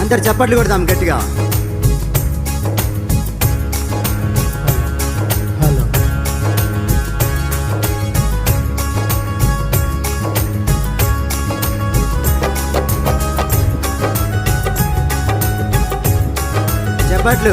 అందరు చప్పట్లు కొడదాం గట్టిగా. చప్పట్లు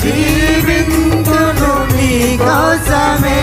జీవింతును నీ కోసమే.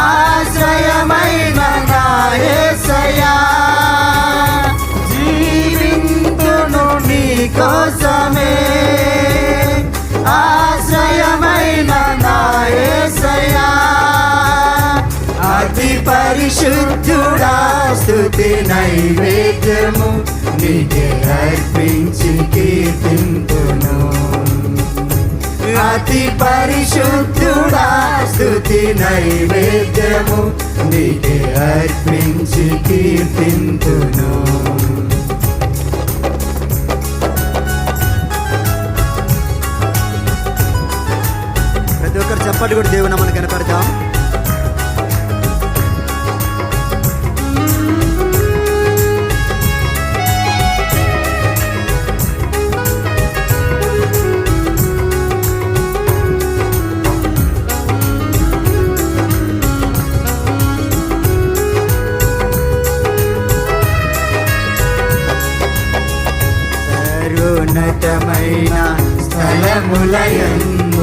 ఆశ్రయమైన నాయసయా యేసయ్యా జీవింతును నీ కోసమే. ఆశ్రయమైన నాయసయా అతి పరిశుద్ధుడా స్తుతి నైవేద్యము నీకే అర్పించి కీర్తింతును. అతి పరిశుద్ధుడా స్థుతి నైవేద్యము నీకే అర్పించి కీర్తింతును. ప్రతి ఒక్కరు చప్పటి కూడా దేవుని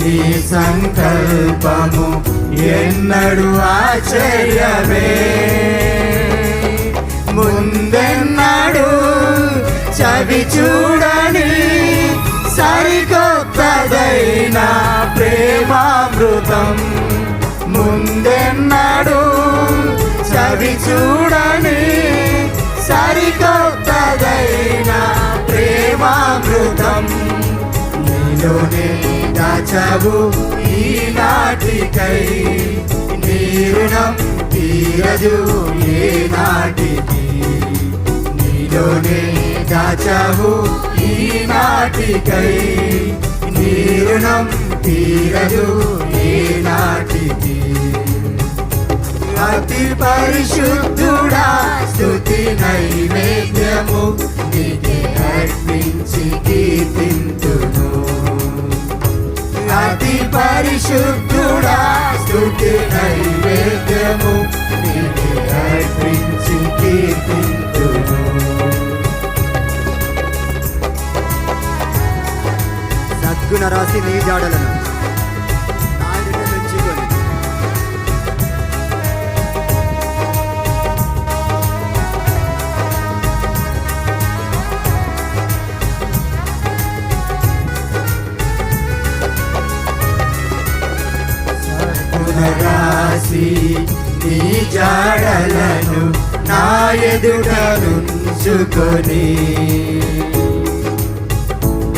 నీ సంకల్పము ఎన్నడు ఆశ్చర్యమే ముందెన్నడు చవి చూడని సరికొత్తదైన ప్రేమామృతం. ముందెన్నడు చవి చూడని సరికొత్తదైన ప్రేమామృతం. నీలోనే దాచావు ఈనాటికై నీరుణం తీరదు ఏ నాటికి. నీలోనే దాచావు ఈనాటికై నీరుణం తీరదు ఏ నాటికి. అతి పరిశుద్ధుడా స్థుతి నైవేద్యము. నీకే అర్పించి కీర్తింతుడు పరిశుద్ధుడా స్థుతి నైవేద్యము. నీకే పునరాసి నీ జాడలను నా ఎదుట నుంచుకొని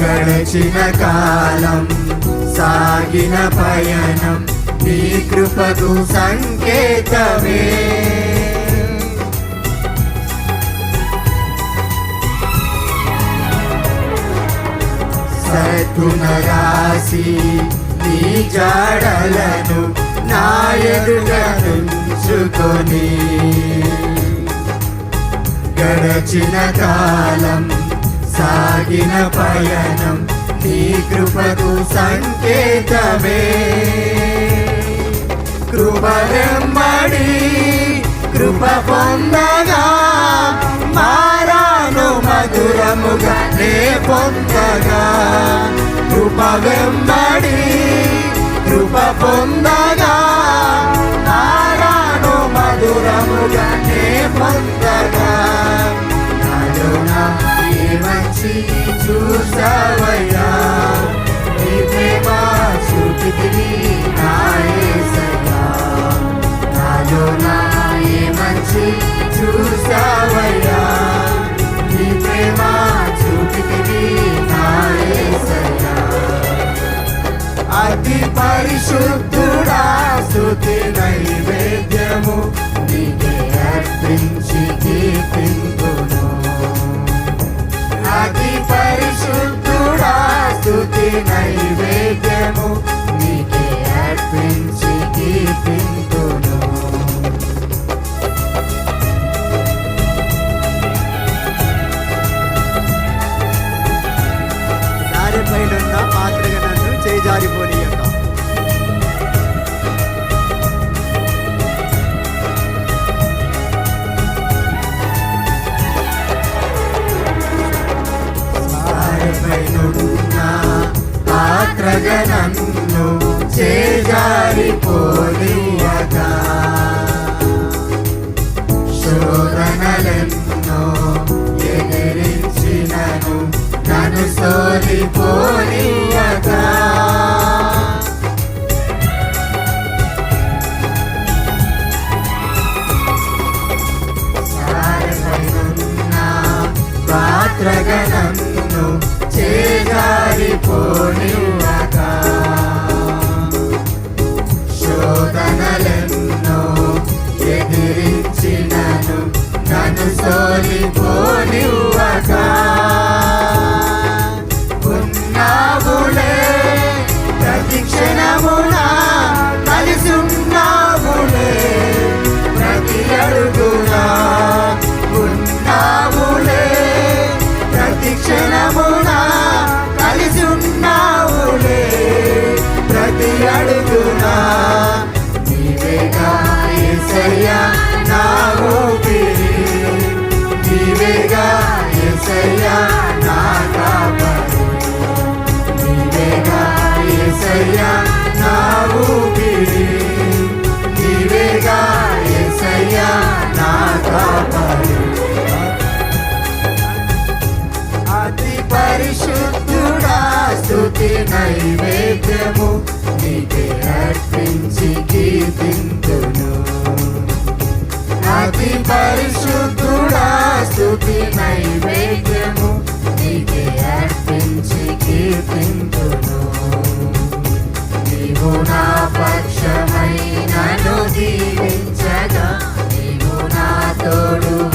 గడచిన కాలం సాగిన పయనం నీ కృపకు సంకేతమే. సద్గుణ రాశి నీ జాడలను నా ఎదుట నుంచుకొని గడచిన కాలం సాగిన పయనం నీ కృపకు సంకేతమే. కృప కృప పొందగా మారాను మధురముగా నే పొందగా. కృప వెంబడి కృప పొందగా మధురముగా పొందగా నాలోన నా మంచి చూసావయ్యా నైవేద్యము. పాత్రగా నన్ను శోధనలెన్నో ఎదిరించినను నన్ను సోలిపోనీయగా. నన్ను సోలిపోనివ్వగా యేసయ్యా నా నా